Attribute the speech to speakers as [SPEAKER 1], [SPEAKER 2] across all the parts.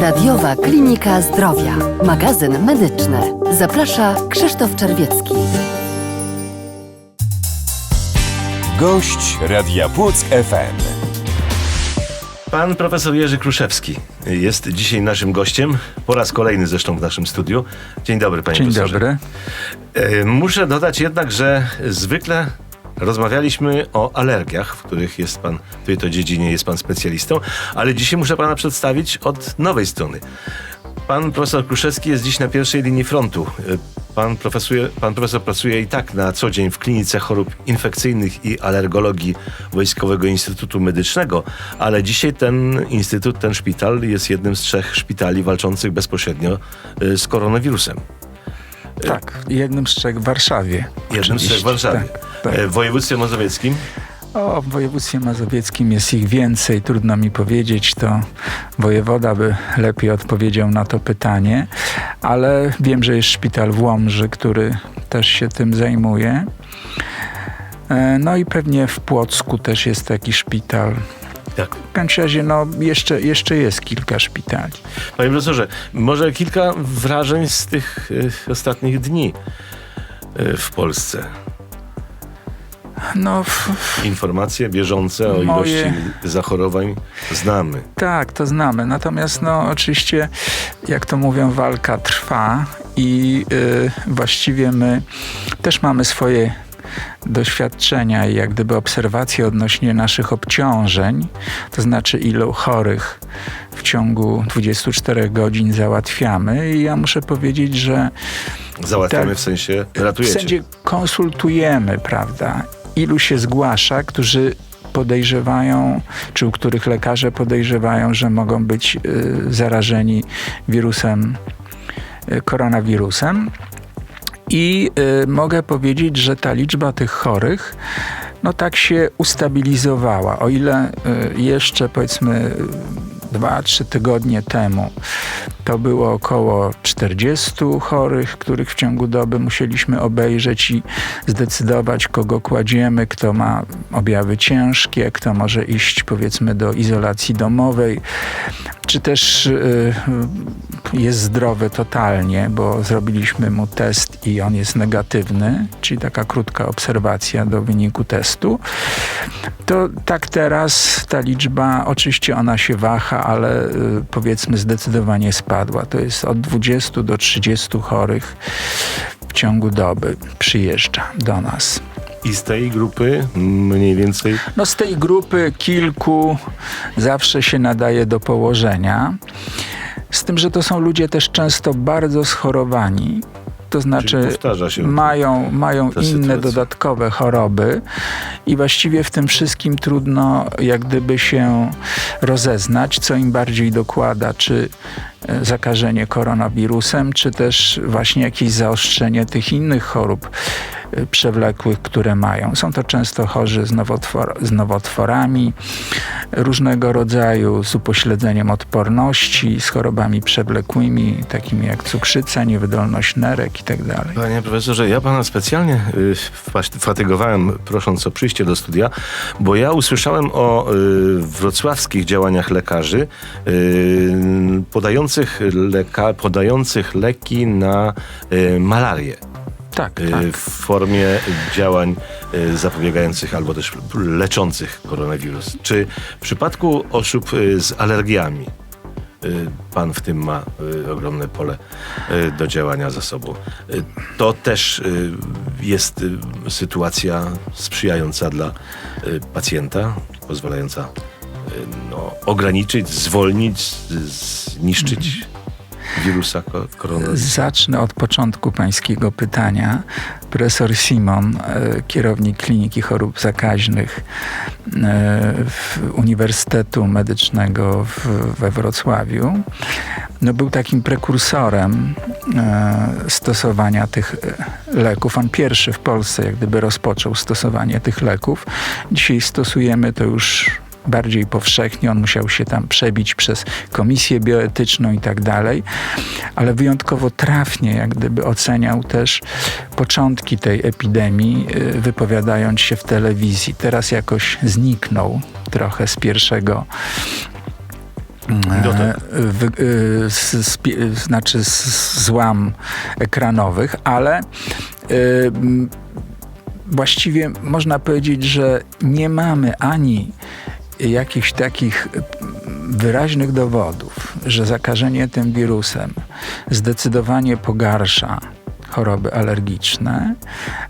[SPEAKER 1] Radiowa Klinika Zdrowia. Magazyn medyczny. Zaprasza Krzysztof Czerwiecki.
[SPEAKER 2] Gość Radia Płock FM.
[SPEAKER 3] Pan profesor Jerzy Kruszewski jest dzisiaj naszym gościem, po raz kolejny zresztą w naszym studiu. Dzień dobry, panie
[SPEAKER 4] Dzień
[SPEAKER 3] profesorze.
[SPEAKER 4] dobry.
[SPEAKER 3] E, Muszę dodać jednak, że zwykle rozmawialiśmy o alergiach, w których jest pan, w tej to dziedzinie jest pan specjalistą, ale dzisiaj muszę pana przedstawić od nowej strony. Pan profesor Kruszewski jest dziś na pierwszej linii frontu. Pan, profesuje, pan profesor pracuje i tak na co dzień w klinice chorób infekcyjnych i alergologii Wojskowego Instytutu Medycznego, ale dzisiaj ten instytut, ten szpital jest jednym z trzech szpitali walczących bezpośrednio e, z koronawirusem.
[SPEAKER 4] Tak, jednym z trzech w Warszawie.
[SPEAKER 3] Jednym z trzech w. Warszawie.
[SPEAKER 4] Tak,
[SPEAKER 3] W województwie mazowieckim
[SPEAKER 4] O, w województwie mazowieckim jest ich więcej, trudno mi powiedzieć, to wojewoda by lepiej odpowiedział na to pytanie, ale wiem, że jest szpital w Łomży, który też się tym zajmuje. E, No i pewnie w Płocku też jest taki szpital.
[SPEAKER 3] tak.
[SPEAKER 4] W każdym razie no, jeszcze, jeszcze jest kilka szpitali.
[SPEAKER 3] Panie profesorze, może kilka wrażeń z tych e, ostatnich dni e, w Polsce.
[SPEAKER 4] No, w,
[SPEAKER 3] Informacje bieżące o
[SPEAKER 4] Moje-
[SPEAKER 3] ilości zachorowań znamy.
[SPEAKER 4] Tak, to znamy. Natomiast no oczywiście, jak to mówią, walka trwa i y, właściwie my też mamy swoje doświadczenia i jak gdyby obserwacje odnośnie naszych obciążeń, to znaczy ilu chorych w ciągu 24 godzin załatwiamy i ja muszę powiedzieć, że
[SPEAKER 3] Załatwiamy
[SPEAKER 4] Tak.
[SPEAKER 3] w sensie
[SPEAKER 4] w
[SPEAKER 3] ratujecie.
[SPEAKER 4] sensie konsultujemy, prawda, ilu się zgłasza, którzy podejrzewają, czy u których lekarze podejrzewają, że mogą być y, zarażeni wirusem, y, koronawirusem. I y, mogę powiedzieć, że ta liczba tych chorych no tak się ustabilizowała. O ile y, jeszcze powiedzmy dwa, trzy tygodnie temu. To było około 40 chorych, których w ciągu doby musieliśmy obejrzeć i zdecydować, kogo kładziemy, kto ma objawy ciężkie, kto może iść powiedzmy do izolacji domowej, czy też y, jest zdrowy totalnie, bo zrobiliśmy mu test i on jest negatywny, czyli taka krótka obserwacja do wyniku testu. To tak teraz ta liczba, oczywiście ona się waha, ale y, powiedzmy zdecydowanie spadła. To jest od 20 do 30 chorych w ciągu doby przyjeżdża do nas.
[SPEAKER 3] I z tej grupy mniej więcej
[SPEAKER 4] No z tej grupy kilku zawsze się nadaje do położenia. Z tym, że to są ludzie też często bardzo schorowani. To znaczy mają, mają inne
[SPEAKER 3] sytuacja.
[SPEAKER 4] dodatkowe choroby i właściwie w tym wszystkim trudno jak gdyby się rozeznać, co im bardziej dokłada, czy e, zakażenie koronawirusem, czy też właśnie jakieś zaostrzenie tych innych chorób przewlekłych, które mają. Są to często chorzy z, nowotwor z nowotworami różnego rodzaju, z upośledzeniem odporności, z chorobami przewlekłymi, takimi jak cukrzyca, niewydolność nerek itd.
[SPEAKER 3] Panie profesorze, ja pana specjalnie y, fa- fatygowałem, prosząc o przyjście do studia, bo ja usłyszałem o y, wrocławskich działaniach lekarzy y, podających, leka, podających leki na y, malarię.
[SPEAKER 4] Tak,
[SPEAKER 3] y,
[SPEAKER 4] tak.
[SPEAKER 3] w formie działań y, zapobiegających albo też leczących koronawirus. Czy w przypadku osób y, z alergiami pan w tym ma ogromne pole do działania za sobą. To też jest sytuacja sprzyjająca dla pacjenta, pozwalająca no, ograniczyć, zwolnić, zniszczyć wirusa ko- koronawirusa.
[SPEAKER 4] Zacznę od początku pańskiego pytania. Profesor Simon, e, kierownik Kliniki Chorób Zakaźnych e, Uniwersytetu Medycznego w, we Wrocławiu, no był takim prekursorem e, stosowania tych leków. On pierwszy w Polsce jak gdyby rozpoczął stosowanie tych leków. Dzisiaj stosujemy to już bardziej powszechnie. On musiał się tam przebić przez komisję bioetyczną i tak dalej, ale wyjątkowo trafnie jak gdyby oceniał też początki tej epidemii, y, wypowiadając się w telewizji. Teraz jakoś zniknął trochę z pierwszego
[SPEAKER 3] Dotek.
[SPEAKER 4] wy, y, z, z, znaczy z, złam ekranowych, ale y, właściwie można powiedzieć, że nie mamy ani jakichś takich wyraźnych dowodów, że zakażenie tym wirusem zdecydowanie pogarsza choroby alergiczne,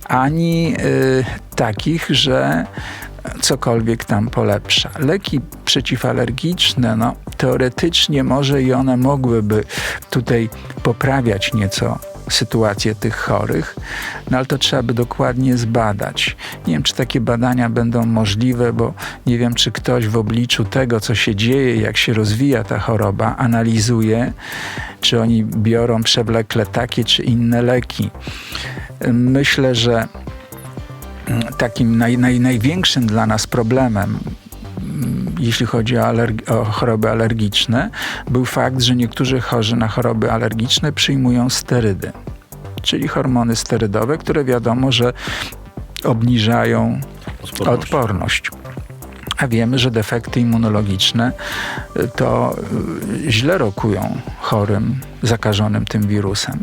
[SPEAKER 4] ani y, takich, że cokolwiek tam polepsza. Leki przeciwalergiczne, no teoretycznie może i one mogłyby tutaj poprawiać nieco sytuację tych chorych, no ale to trzeba by dokładnie zbadać. Nie wiem, czy takie badania będą możliwe, bo nie wiem, czy ktoś w obliczu tego, co się dzieje, jak się rozwija ta choroba, analizuje, czy oni biorą przewlekle takie czy inne leki. Myślę, że takim naj, naj, największym dla nas problemem, jeśli chodzi o, o choroby alergiczne, był fakt, że niektórzy chorzy na choroby alergiczne przyjmują sterydy, czyli hormony sterydowe, które wiadomo, że obniżają
[SPEAKER 3] Odporność.
[SPEAKER 4] odporność. A wiemy, że defekty immunologiczne y, to y, źle rokują chorym zakażonym tym wirusem.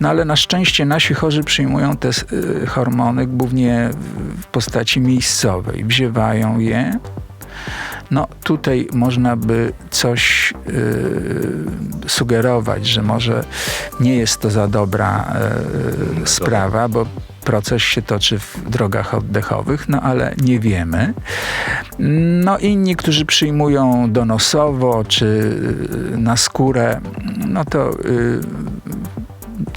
[SPEAKER 4] No ale na szczęście nasi chorzy przyjmują te y, hormony głównie w postaci miejscowej. Wziewają je. No tutaj można by coś y, sugerować, że może nie jest to za dobra y, sprawa, bo proces się toczy w drogach oddechowych, no ale nie wiemy. No inni, którzy przyjmują donosowo czy y, na skórę, no to y,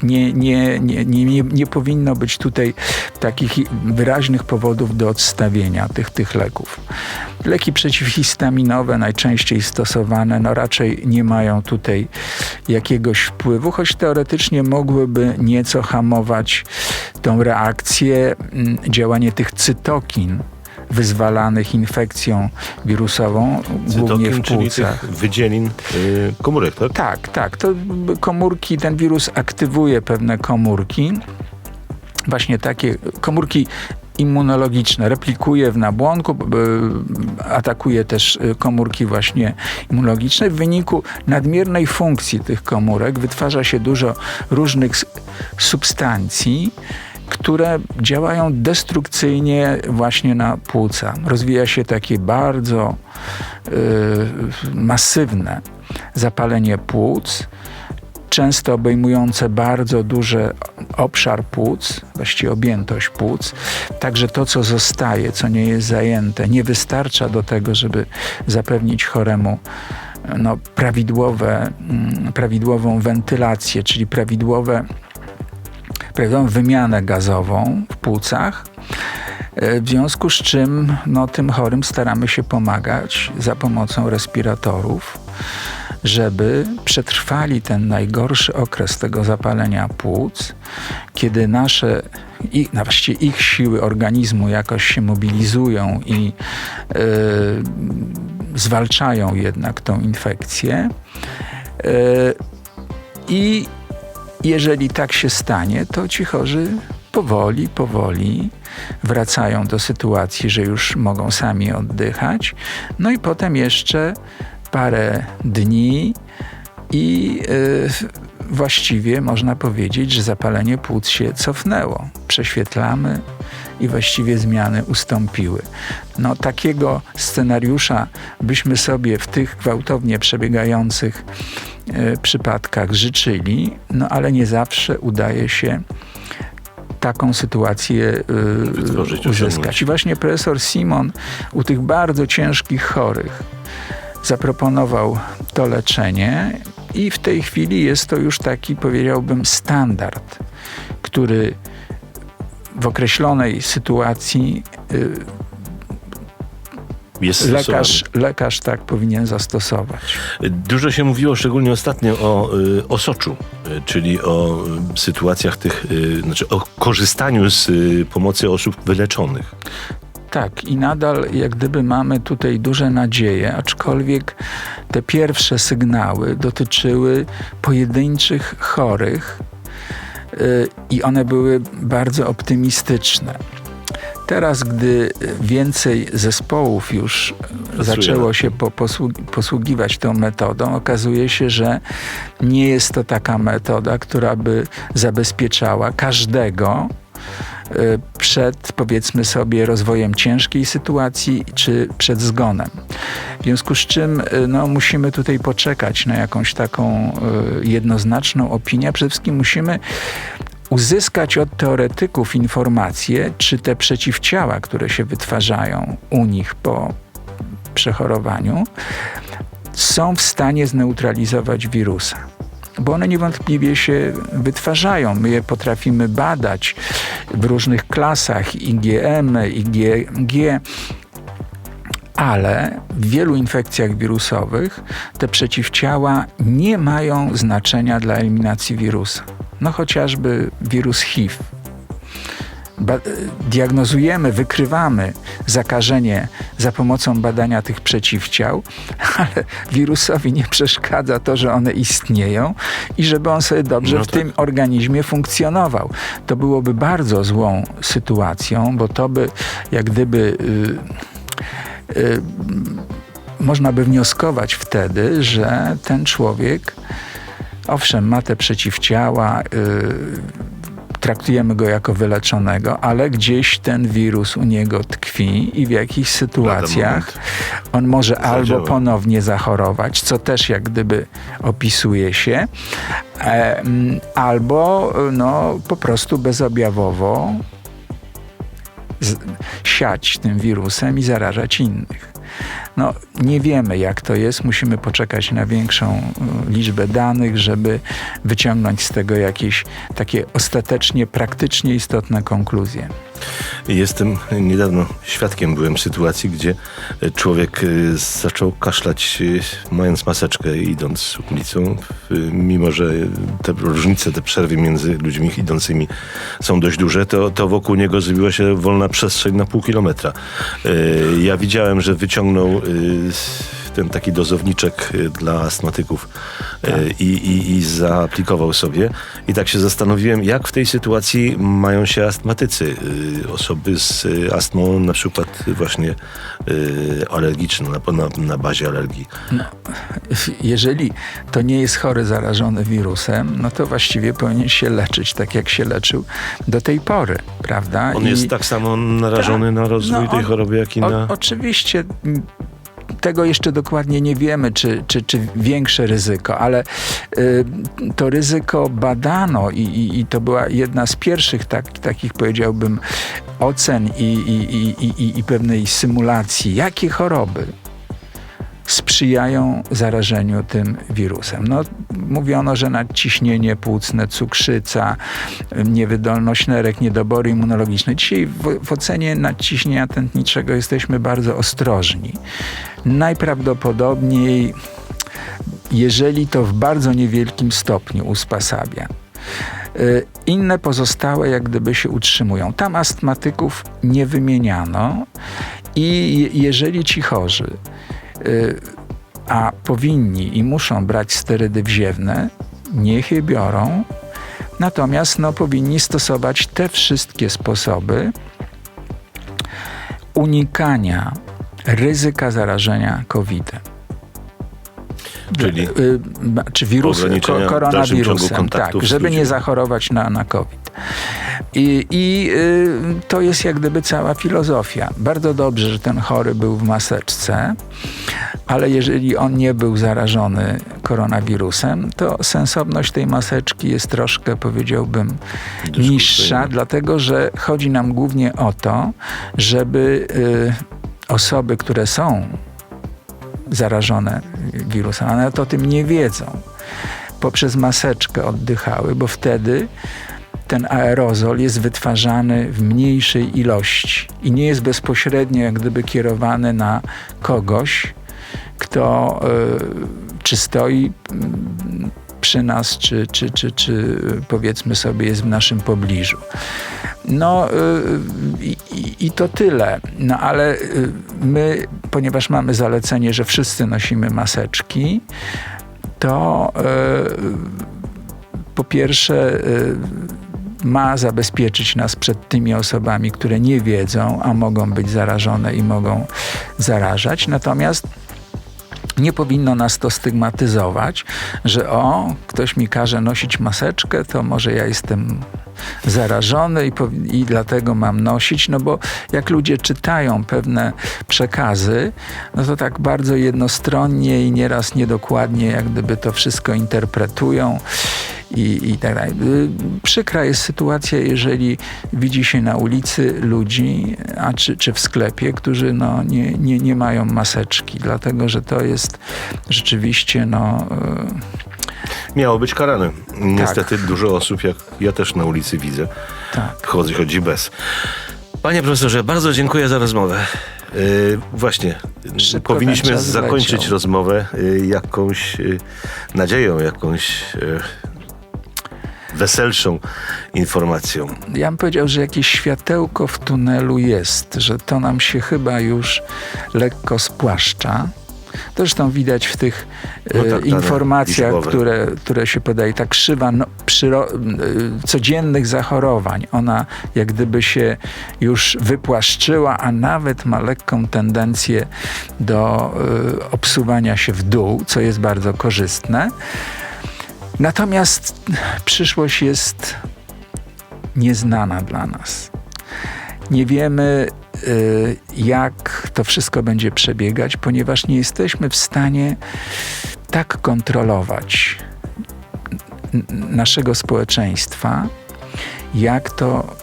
[SPEAKER 4] nie, nie, nie, nie, nie, powinno być tutaj takich wyraźnych powodów do odstawienia tych, tych leków. Leki przeciwhistaminowe, najczęściej stosowane, no raczej nie mają tutaj jakiegoś wpływu, choć teoretycznie mogłyby nieco hamować tą reakcję, mm, działanie tych cytokin wyzwalanych infekcją wirusową, głównie w
[SPEAKER 3] Cytokin,
[SPEAKER 4] płucach.
[SPEAKER 3] wydzielin y, komórek, tak?
[SPEAKER 4] Tak, tak. To komórki, ten wirus aktywuje pewne komórki. Właśnie takie komórki immunologiczne, replikuje w nabłonku, atakuje też y, komórki właśnie immunologiczne. W wyniku nadmiernej funkcji tych komórek wytwarza się dużo różnych substancji, które działają destrukcyjnie właśnie na płuca. Rozwija się takie bardzo y, masywne zapalenie płuc, często obejmujące bardzo duży obszar płuc, właściwie objętość płuc. Także to, co zostaje, co nie jest zajęte, nie wystarcza do tego, żeby zapewnić choremu no, prawidłowe, mm, prawidłową wentylację, czyli prawidłowe, prawidłową wymianę gazową w płucach. E, W związku z czym no, tym chorym staramy się pomagać za pomocą respiratorów, żeby przetrwali ten najgorszy okres tego zapalenia płuc, kiedy nasze, i, właściwie ich siły organizmu jakoś się mobilizują i e, zwalczają jednak tą infekcję. E, I jeżeli tak się stanie, to ci chorzy powoli, powoli wracają do sytuacji, że już mogą sami oddychać. No i potem jeszcze parę dni i y, właściwie można powiedzieć, że zapalenie płuc się cofnęło. Prześwietlamy i właściwie zmiany ustąpiły. No takiego scenariusza byśmy sobie w tych gwałtownie przebiegających przypadkach życzyli, no ale nie zawsze udaje się taką sytuację
[SPEAKER 3] Wytworzyć,
[SPEAKER 4] uzyskać. I właśnie profesor Simon u tych bardzo ciężkich chorych zaproponował to leczenie i w tej chwili jest to już taki, powiedziałbym, standard, który w określonej sytuacji y,
[SPEAKER 3] Jest
[SPEAKER 4] lekarz, lekarz tak powinien zastosować.
[SPEAKER 3] Dużo się mówiło, szczególnie ostatnio, o y, osoczu, y, czyli o y, sytuacjach tych, znaczy o korzystaniu z pomocy osób wyleczonych.
[SPEAKER 4] Tak, i nadal jak gdyby mamy tutaj duże nadzieje, aczkolwiek te pierwsze sygnały dotyczyły pojedynczych chorych i one były bardzo optymistyczne. Teraz, gdy więcej zespołów już zaczęło
[SPEAKER 3] nad
[SPEAKER 4] się po, posług, posługiwać tą metodą, okazuje się, że nie jest to taka metoda, która by zabezpieczała każdego y, przed, powiedzmy sobie, rozwojem ciężkiej sytuacji czy przed zgonem. W związku z czym y, no, musimy tutaj poczekać na jakąś taką y, jednoznaczną opinię. Przede wszystkim musimy uzyskać od teoretyków informacje, czy te przeciwciała, które się wytwarzają u nich po przechorowaniu, są w stanie zneutralizować wirusa. Bo one niewątpliwie się wytwarzają. My je potrafimy badać w różnych klasach IgM, IgG, ale w wielu infekcjach wirusowych te przeciwciała nie mają znaczenia dla eliminacji wirusa. No chociażby wirus HIV. Ba- diagnozujemy, wykrywamy zakażenie za pomocą badania tych przeciwciał, ale wirusowi nie przeszkadza to, że one istnieją i żeby on sobie dobrze
[SPEAKER 3] No
[SPEAKER 4] w
[SPEAKER 3] tak.
[SPEAKER 4] tym organizmie funkcjonował. To byłoby bardzo złą sytuacją, bo to by jak gdyby. y, y, można by wnioskować wtedy, że ten człowiek, owszem, ma te przeciwciała, y, traktujemy go jako wyleczonego, ale gdzieś ten wirus u niego tkwi i w jakichś sytuacjach on może albo ponownie zachorować, co też jak gdyby opisuje się, e, albo no, po prostu bezobjawowo z, siać tym wirusem i zarażać innych. No, nie wiemy, jak to jest. Musimy poczekać na większą y, liczbę danych, żeby wyciągnąć z tego jakieś takie ostatecznie, praktycznie istotne konkluzje.
[SPEAKER 3] Jestem niedawno świadkiem byłem sytuacji, gdzie e, człowiek e, zaczął kaszlać e, mając maseczkę idąc ulicą, mimo że te różnice, te przerwy między ludźmi idącymi są dość duże, to, to wokół niego zrobiła się wolna przestrzeń na pół kilometra. E, Ja widziałem, że wyciągnął e, ten taki dozowniczek e, dla astmatyków e, i, i, i zaaplikował sobie. I tak się zastanowiłem, jak w tej sytuacji mają się astmatycy, y, osoby z y, astmą na przykład właśnie y, alergiczną, na, na, na bazie alergii.
[SPEAKER 4] Jeżeli to nie jest chory zarażony wirusem, no to właściwie powinien się leczyć tak, jak się leczył do tej pory, prawda?
[SPEAKER 3] On
[SPEAKER 4] I-
[SPEAKER 3] jest tak samo narażony na rozwój
[SPEAKER 4] No,
[SPEAKER 3] tej
[SPEAKER 4] on-
[SPEAKER 3] choroby, jak i na...
[SPEAKER 4] O, oczywiście tego jeszcze dokładnie nie wiemy, czy, czy, czy większe ryzyko, ale y, to ryzyko badano i, i, i to była jedna z pierwszych tak, takich, powiedziałbym, ocen i, i, i, i, i pewnej symulacji, jakie choroby sprzyjają zarażeniu tym wirusem. No, mówiono, że nadciśnienie płucne, cukrzyca, niewydolność nerek, niedobory immunologiczne. Dzisiaj w, w ocenie nadciśnienia tętniczego jesteśmy bardzo ostrożni. Najprawdopodobniej, jeżeli to w bardzo niewielkim stopniu uspasabia, Y, Inne pozostałe jak gdyby się utrzymują. Tam astmatyków nie wymieniano i je- jeżeli ci chorzy, y, a powinni i muszą brać sterydy wziewne, niech je biorą. Natomiast no, powinni stosować te wszystkie sposoby unikania ryzyka zarażenia COVID-em.
[SPEAKER 3] Czyli
[SPEAKER 4] Y, ma- czy wirus, ko- koronawirusem, tak, żeby nie zachorować na, na COVID. I, i y, to jest jak gdyby cała filozofia. Bardzo dobrze, że ten chory był w maseczce, ale jeżeli on nie był zarażony koronawirusem, to sensowność tej maseczki jest troszkę, powiedziałbym, niższa, dlatego że chodzi nam głównie o to, żeby y, osoby, które są zarażone wirusem, a nawet o tym nie wiedzą, poprzez maseczkę oddychały, bo wtedy ten aerozol jest wytwarzany w mniejszej ilości i nie jest bezpośrednio jak gdyby kierowany na kogoś, kto y, czy stoi mm, przy nas, czy, czy, czy, czy powiedzmy sobie jest w naszym pobliżu. No y, i, i, to tyle. No ale y, my, ponieważ mamy zalecenie, że wszyscy nosimy maseczki, to po pierwsze ma zabezpieczyć nas przed tymi osobami, które nie wiedzą, a mogą być zarażone i mogą zarażać. Natomiast nie powinno nas to stygmatyzować, że o, ktoś mi każe nosić maseczkę, to może ja jestem zarażony i, i dlatego mam nosić, no bo jak ludzie czytają pewne przekazy, no to tak bardzo jednostronnie i nieraz niedokładnie jak gdyby to wszystko interpretują i, i tak dalej. Przykra jest sytuacja, jeżeli widzi się na ulicy ludzi, a czy, czy w sklepie, którzy no, nie, nie, nie mają maseczki, dlatego że to jest rzeczywiście no, y,
[SPEAKER 3] Miało być karane. Niestety dużo osób, jak ja też na ulicy widzę,
[SPEAKER 4] tak.
[SPEAKER 3] chodzi, chodzi bez. Panie profesorze, bardzo dziękuję za rozmowę. Yy, właśnie,
[SPEAKER 4] Szybko
[SPEAKER 3] powinniśmy zakończyć
[SPEAKER 4] leciał.
[SPEAKER 3] rozmowę yy, jakąś yy, nadzieją, jakąś weselszą informacją.
[SPEAKER 4] Ja bym powiedział, że jakieś światełko w tunelu jest, że to nam się chyba już lekko spłaszcza. To Zresztą widać w tych
[SPEAKER 3] No
[SPEAKER 4] e,
[SPEAKER 3] tak,
[SPEAKER 4] informacjach,
[SPEAKER 3] liczbowe.
[SPEAKER 4] które, które się podaje. Ta krzywa no, przyro, e, codziennych zachorowań, ona jak gdyby się już wypłaszczyła, a nawet ma lekką tendencję do e, obsuwania się w dół, co jest bardzo korzystne. Natomiast przyszłość jest nieznana dla nas. Nie wiemy, y, jak to wszystko będzie przebiegać, ponieważ nie jesteśmy w stanie tak kontrolować naszego społeczeństwa, jak to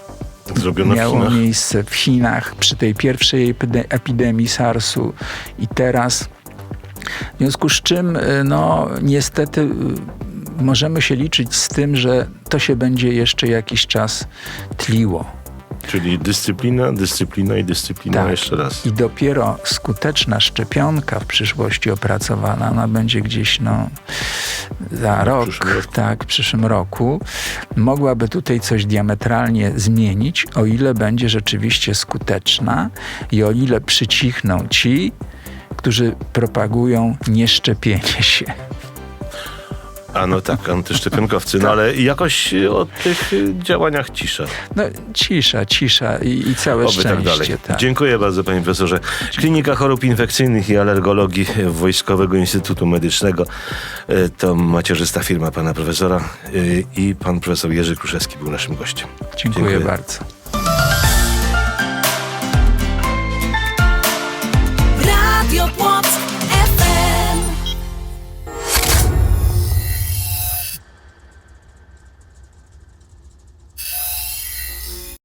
[SPEAKER 3] Zrobiono w
[SPEAKER 4] miało
[SPEAKER 3] Chinach.
[SPEAKER 4] miejsce w Chinach przy tej pierwszej epide- epidemii SARS-u i teraz. W związku z czym, y, no, niestety, y, możemy się liczyć z tym, że to się będzie jeszcze jakiś czas tliło.
[SPEAKER 3] Czyli dyscyplina, dyscyplina i dyscyplina
[SPEAKER 4] Tak.
[SPEAKER 3] jeszcze raz.
[SPEAKER 4] I dopiero skuteczna szczepionka w przyszłości opracowana, ona będzie gdzieś no, za rok,
[SPEAKER 3] roku.
[SPEAKER 4] tak, w przyszłym roku, mogłaby tutaj coś diametralnie zmienić, o ile będzie rzeczywiście skuteczna i o ile przycichną ci, którzy propagują nieszczepienie się.
[SPEAKER 3] A no tak, antyszczepionkowcy, no tak. ale jakoś o tych działaniach cisza.
[SPEAKER 4] No cisza, cisza i, i całe
[SPEAKER 3] Oby tak
[SPEAKER 4] szczęście.
[SPEAKER 3] Tak dalej.
[SPEAKER 4] Tak.
[SPEAKER 3] Dziękuję bardzo panie profesorze. Klinika Chorób Infekcyjnych i Alergologii Wojskowego Instytutu Medycznego e, to macierzysta firma pana profesora e, i pan profesor Jerzy Kruszewski był naszym gościem.
[SPEAKER 4] Dziękuję,
[SPEAKER 3] Dziękuję.
[SPEAKER 4] bardzo. Radio